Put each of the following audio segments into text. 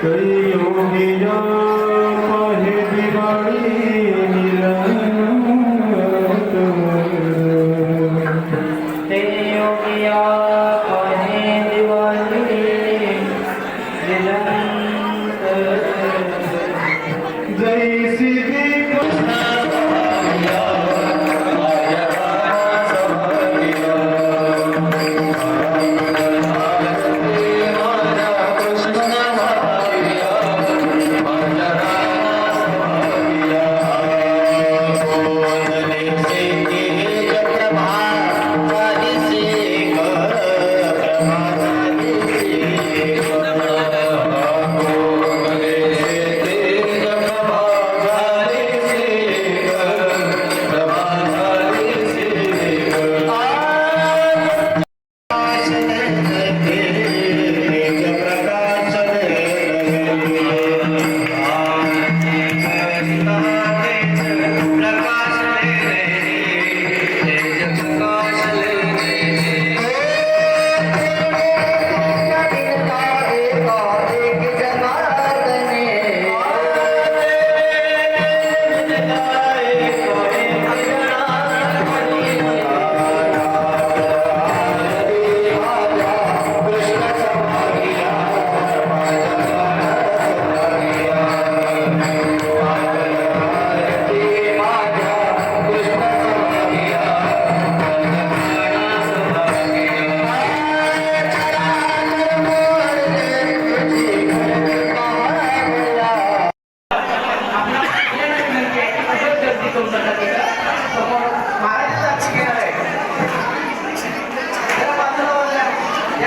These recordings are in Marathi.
Yeah.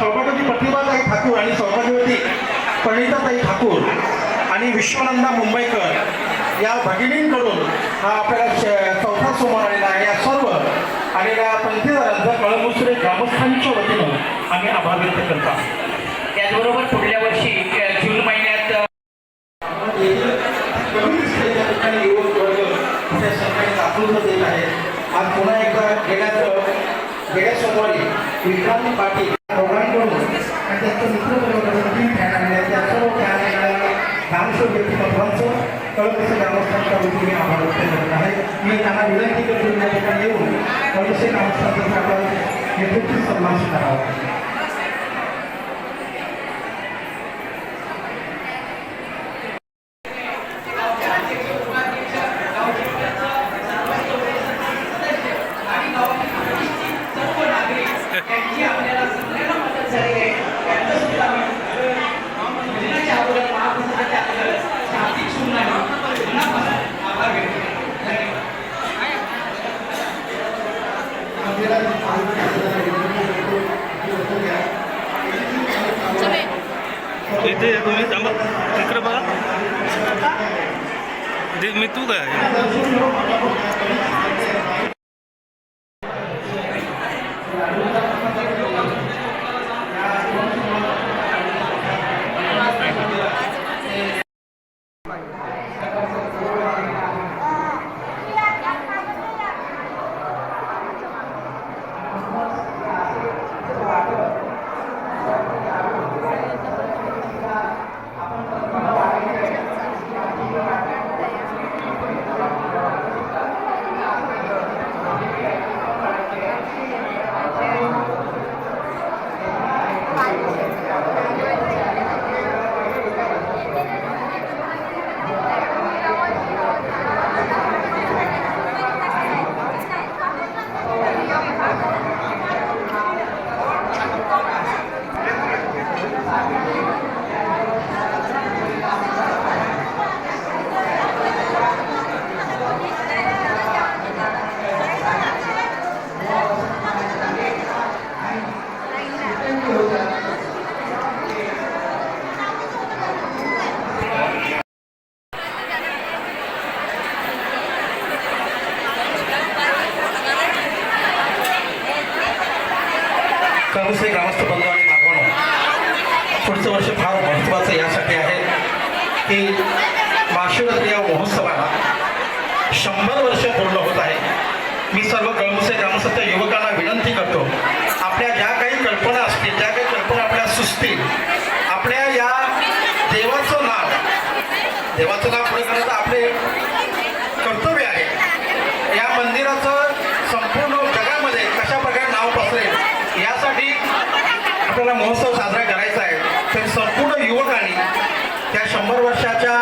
सौभाग्यवती प्रतिभाताई ठाकूर आणि सौभाग्यवती प्रणिताताई ठाकूर आणि विश्वनंदा मुंबईकर या भगिनींकडून हा आपल्याला चौथा सोमवार आलेला आहे या सर्व आलेल्या पंथीदारांचा कळमुसरे ग्रामस्थांच्या वतीनं आम्ही आभार व्यक्त करतो. त्याचबरोबर पुढल्या वर्षी जून महिन्यात युवक वर्ग त्या दाखवून देत आहे आज पुन्हा एकदा गेल्या गेल्या सोमवारी विक्रांत पाटील त्याचं मित्रपरिवाराचं फॅन आणले त्या सर्व फॅन दानशूर व्यक्तिमत्वांचं कळकसे ग्रामस्थांच्या वतीने आभार व्यक्त करत आहे. मी त्यांना विनंती करतो या ठिकाणी येऊन कळकसे ग्रामस्थांचा नेतृत्व सन्मान करावा. ते मी की महाशिवरात्री या महोत्सवाला शंभर वर्ष पूर्ण होत आहे. मी सर्व कळमुसे ग्रामस्थांच्या युवकांना विनंती करतो आपल्या ज्या काही कल्पना असतील ज्या काही कल्पना आपल्या सुचतील आपल्या या देवाचं नाव देवाचं नाव पुढे करण्याचं आपले कर्तव्य आहे या मंदिराचं संपूर्ण जगामध्ये कशा प्रकारे नाव पसरेल यासाठी आपल्याला महोत्सव साजरा करायचा आहे तर संपूर्ण युवकांनी त्या शंभर वर्षाच्या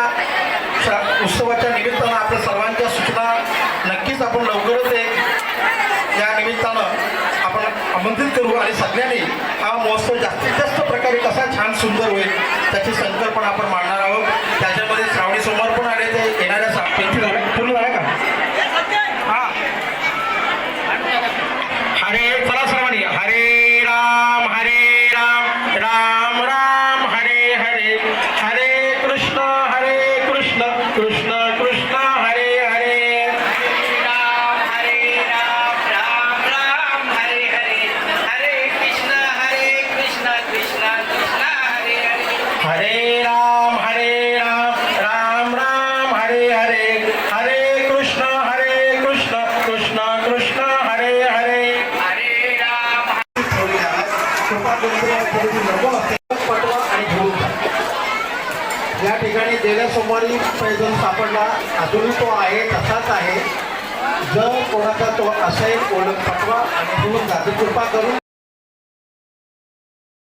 श- उत्सवाच्या निमित्तानं आपल्या सर्वांच्या सूचना नक्कीच आपण लवकरच एक या निमित्तानं आपण आमंत्रित करू आणि सगळ्यांनी हा महोत्सव जास्तीत जास्त प्रकारे कसा छान सुंदर होईल त्याची हरे राम हरे राम राम राम हरे हरे हरे कृष्ण हरे कृष्ण कृष्ण कृष्ण हरे हरे। हरे राम आणि घेऊन. या ठिकाणी गेल्या सोमवारी पैजण सापडला. अजूनही तो आहे तसाच आहे. जर कोणाचा तो असेल ओळख पाठवा आणि घेऊन जा. ती कृपा करून